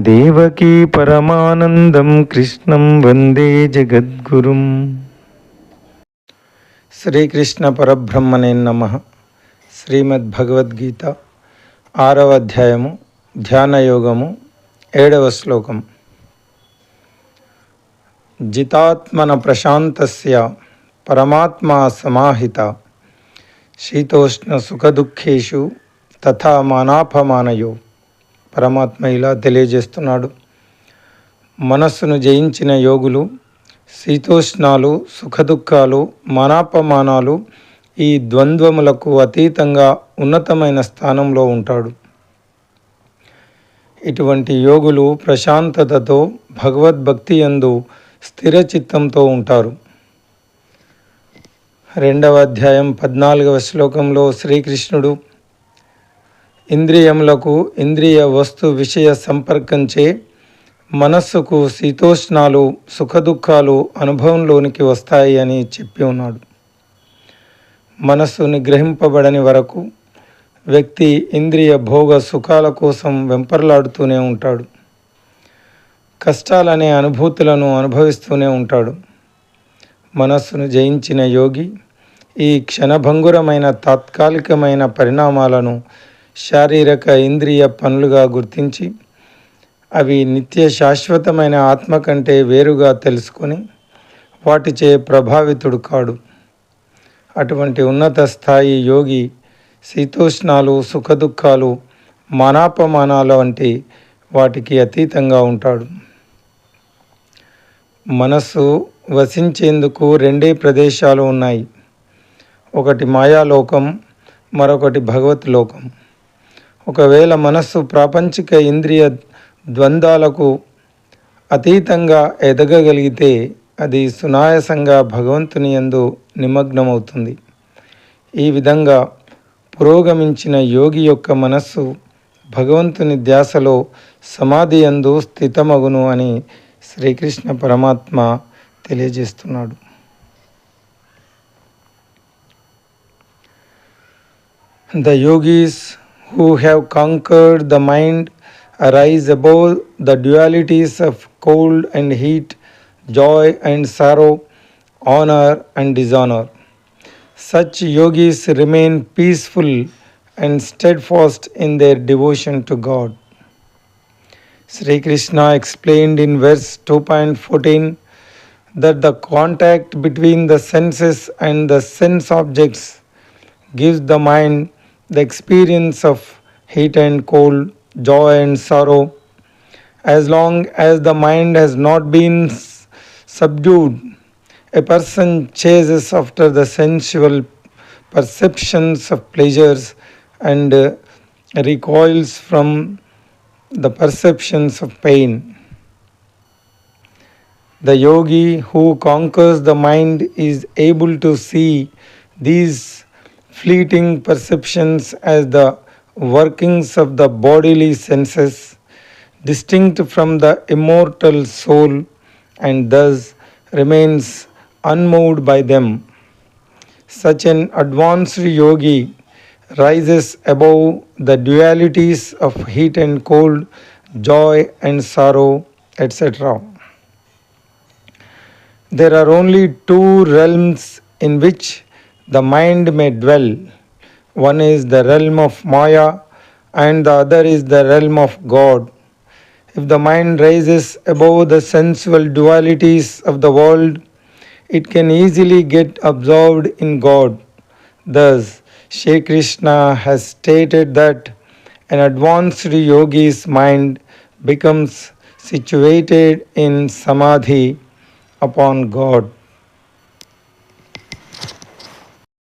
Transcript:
देवकी परमानन्दं कृष्णं वन्दे जगद्गुरुम् దేవకీ పరమానందం కృష్ణం వందే జగద్గురుం శ్రీకృష్ణ పరబ్రహ్మణే నమ శ్రీమద్భగవద్గీత ఆరవ అధ్యాయము ధ్యానయోగము ఏడవ శ్లోకం జితాత్మన ప్రశాంతస్య పరమాత్మా సమాహిత శీతోష్ణ సుఖదుఖేషు తథా మానాపమానయో పరమాత్మ ఇలా తెలియజేస్తున్నాడు. మనస్సును జయించిన యోగులు శీతోష్ణాలు సుఖదుఖాలు మానాపమానాలు ఈ ద్వంద్వములకు అతీతంగా ఉన్నతమైన స్థానంలో ఉంటాడు. ఇటువంటి యోగులు ప్రశాంతతతో భగవద్భక్తి యందు స్థిర చిత్తంతో ఉంటారు. రెండవ అధ్యాయం పద్నాలుగవ శ్లోకంలో శ్రీకృష్ణుడు ఇంద్రియములకు ఇంద్రియ వస్తు విషయ సంపర్కంచే మనస్సుకు శీతోష్ణాలు సుఖదుఖాలు అనుభవంలోనికి వస్తాయి అని చెప్పి ఉన్నాడు. మనస్సు నిగ్రహింపబడని వరకు వ్యక్తి ఇంద్రియ భోగ సుఖాల కోసం వెంపర్లాడుతూనే ఉంటాడు. కష్టాలనే అనుభూతులను అనుభవిస్తూనే ఉంటాడు. మనస్సును జయించిన యోగి ఈ క్షణభంగురమైన తాత్కాలికమైన పరిణామాలను శారీరక ఇంద్రియ పనులుగా గుర్తించి అవి నిత్య శాశ్వతమైన ఆత్మ కంటే వేరుగా తెలుసుకొని వాటిచే ప్రభావితుడు కాడు. అటువంటి ఉన్నత స్థాయి యోగి శీతోష్ణాలు సుఖదుఖాలు మానాపమానాల వంటి వాటికి అతీతంగా ఉంటాడు. మనస్సు వసించేందుకు రెండే ప్రదేశాలు ఉన్నాయి. ఒకటి మాయాలోకం మరొకటి భగవత్ లోకం. ఒకవేళ మనస్సు ప్రాపంచిక ఇంద్రియ ద్వంద్వాలకు అతీతంగా ఎదగగలిగితే అది సునాయసంగా భగవంతుని ఎందు నిమగ్నమవుతుంది. ఈ విధంగా పురోగమించిన యోగి యొక్క మనస్సు భగవంతుని ధ్యాసలో సమాధి ఎందు స్థితమగును అని శ్రీకృష్ణ పరమాత్మ తెలియజేస్తున్నాడు. The yogis who have conquered the mind arise above the dualities of cold and heat, joy and sorrow, honor and dishonor. Such yogis remain peaceful and steadfast in their devotion to God. Sri Krishna explained in verse 2.14 that the contact between the senses and the sense objects gives the mind the experience of heat and cold, joy and sorrow, as long as the mind has not been subdued, a person chases after the sensual perceptions of pleasures and uh, recoils from the perceptions of pain. The yogi who conquers the mind is able to see these fleeting perceptions as the workings of the bodily senses, distinct from the immortal soul, and thus remains unmoved by them. Such an advanced yogi rises above the dualities of heat and cold, joy and sorrow, etc. There are only two realms in which the mind may dwell. One is the realm of Maya, and the other is the realm of God. If the mind rises above the sensual dualities of the world, it can easily get absorbed in God. Thus, Shri Krishna has stated that an advanced yogi's mind becomes situated in samadhi upon God.